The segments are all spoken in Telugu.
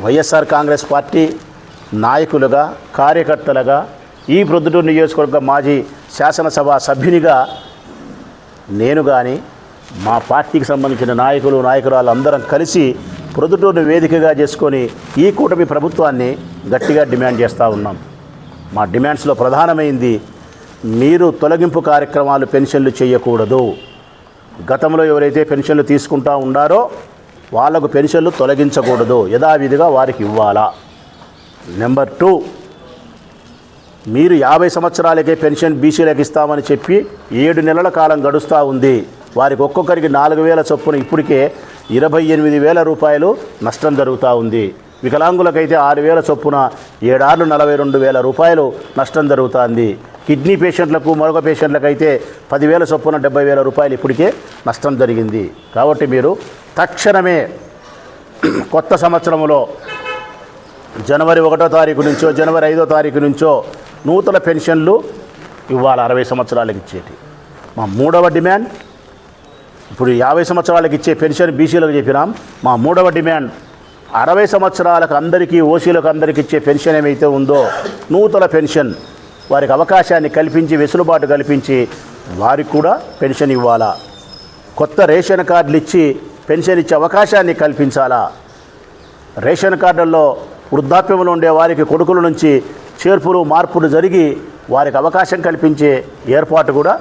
వైఎస్ఆర్ కాంగ్రెస్ పార్టీ నాయకులుగా కార్యకర్తలుగా ఈ ప్రొద్దుటూరు నియోజకవర్గ మాజీ శాసనసభ సభ్యునిగా నేను కానీ మా పార్టీకి సంబంధించిన నాయకులు నాయకురాలు అందరం కలిసి ప్రొద్దుటూరుని వేదికగా చేసుకొని ఈ కూటమి ప్రభుత్వాన్ని గట్టిగా డిమాండ్ చేస్తూ ఉన్నాం. మా డిమాండ్స్లో ప్రధానమైంది మీరు తొలగింపు కార్యక్రమాలు పెన్షన్లు చేయకూడదు. గతంలో ఎవరైతే పెన్షన్లు తీసుకుంటా ఉన్నారో వాళ్ళకు పెన్షన్లు తొలగించకూడదు. యథావిధిగా వారికి ఇవ్వాలా? నెంబర్ టూ మీరు యాభై సంవత్సరాలకే పెన్షన్ బీసీలకు ఇస్తామని చెప్పి ఏడు నెలల కాలం గడుస్తూ ఉంది. వారికి ఒక్కొక్కరికి నాలుగు వేల చొప్పున ఇప్పటికే ఇరవై ఎనిమిది వేల రూపాయలు నష్టం జరుగుతూ ఉంది. వికలాంగులకైతే ఆరు వేల చొప్పున ఏడార్లు నలభై రెండు వేల రూపాయలు నష్టం జరుగుతుంది. కిడ్నీ పేషెంట్లకు మరొక పేషెంట్లకు అయితే పదివేల చొప్పున డెబ్బై వేల రూపాయలు ఇప్పటికే నష్టం జరిగింది. కాబట్టి మీరు తక్షణమే కొత్త సంవత్సరంలో జనవరి ఒకటో తారీఖు నుంచో జనవరి ఐదో తారీఖు నుంచో నూతన పెన్షన్లు ఇవ్వాలి అరవై సంవత్సరాలకు ఇచ్చేటి. మా మూడవ డిమాండ్ ఇప్పుడు యాభై సంవత్సరాలకు ఇచ్చే పెన్షన్ బీసీలకు చెప్పినాం. మా మూడవ డిమాండ్ అరవై సంవత్సరాలకు అందరికీ ఓసీలకు అందరికీ ఇచ్చే పెన్షన్ ఏమైతే ఉందో నూతన పెన్షన్ వారికి అవకాశాన్ని కల్పించి వెసులుబాటు కల్పించి వారికి కూడా పెన్షన్ ఇవ్వాలా? కొత్త రేషన్ కార్డులు ఇచ్చి పెన్షన్ ఇచ్చే అవకాశాన్ని కల్పించాలా? రేషన్ కార్డుల్లో వృద్ధాప్యంలో ఉండే వారికి కొడుకుల నుంచి చేర్పులు మార్పులు జరిగి వారికి అవకాశం కల్పించే ఏర్పాటు కూడా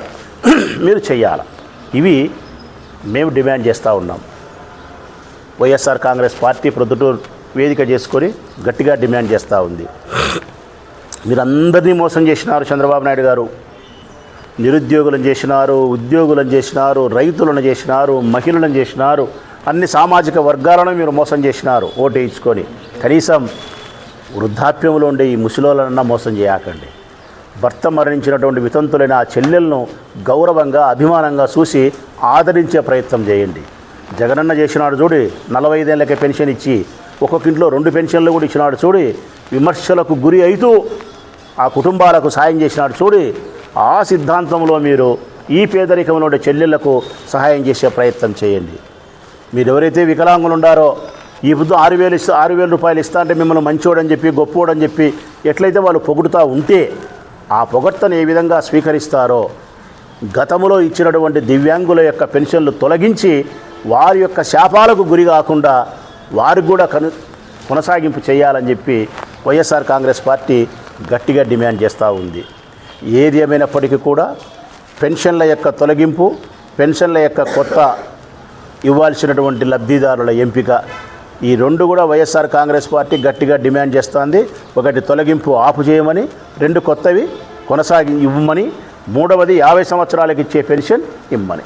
మీరు చేయాలి? ఇవి మేము డిమాండ్ చేస్తూ ఉన్నాం. వైఎస్ఆర్ కాంగ్రెస్ పార్టీ ప్రొద్దుటూరు వేదిక చేసుకొని గట్టిగా డిమాండ్ చేస్తూ ఉంది. మీరందరినీ మోసం చేసినారు చంద్రబాబు నాయుడు గారు. నిరుద్యోగులను చేసినారు ఉద్యోగులను చేసినారు రైతులను చేసినారు మహిళలను చేసినారు అన్ని సామాజిక వర్గాలను మీరు మోసం చేసినారు. ఓటు వేయించుకొని. కనీసం వృద్ధాప్యంలో ఉండే ఈ ముసలోళ్ళనన్నా మోసం చేయకండి. భర్త మరణించినటువంటి వితంతులైన ఆ చెల్లెలను గౌరవంగా అభిమానంగా చూసి ఆదరించే ప్రయత్నం చేయండి. జగనన్న చేసినాడు చూడి నలభై ఐదేళ్ళకే పెన్షన్ ఇచ్చి ఒక్కొక్క ఇంట్లో రెండు పెన్షన్లు కూడా ఇచ్చినాడు చూడి విమర్శలకు గురి అవుతూ ఆ కుటుంబాలకు సాయం చేసినాడు. చూడి ఆ సిద్ధాంతంలో మీరు ఈ పేదరికంలో ఉండే చెల్లెళ్ళకు సహాయం చేసే ప్రయత్నం చేయండి. మీరు ఎవరైతే వికలాంగులు ఉండారో ఈ బుద్ధు ఆరు వేలు ఇస్తా ఆరు వేల రూపాయలు ఇస్తా అంటే మిమ్మల్ని మంచోడని చెప్పి గొప్పోడని చెప్పి ఎట్లయితే వాళ్ళు పొగుడుతూ ఉంటే ఆ పొగడ్తను ఏ విధంగా స్వీకరిస్తారో గతంలో ఇచ్చినటువంటి దివ్యాంగుల యొక్క పెన్షన్లు తొలగించి వారి యొక్క శాపాలకు గురి కాకుండా వారికి కూడా కను కొనసాగింపు చేయాలని చెప్పి వైఎస్ఆర్ కాంగ్రెస్ పార్టీ గట్టిగా డిమాండ్ చేస్తూ ఉంది. ఏది ఏమైనప్పటికీ కూడా పెన్షన్ల యొక్క తొలగింపు పెన్షన్ల యొక్క కొత్త ఇవ్వాల్సినటువంటి లబ్ధిదారుల ఎంపిక ఈ రెండు కూడా వైఎస్ఆర్ కాంగ్రెస్ పార్టీ గట్టిగా డిమాండ్ చేస్తోంది. ఒకటి తొలగింపు ఆపు చేయమని రెండు కొత్తవి కొనసాగి ఇవ్వమని మూడవది యాభై సంవత్సరాలకు ఇచ్చే పెన్షన్ ఇమ్మని.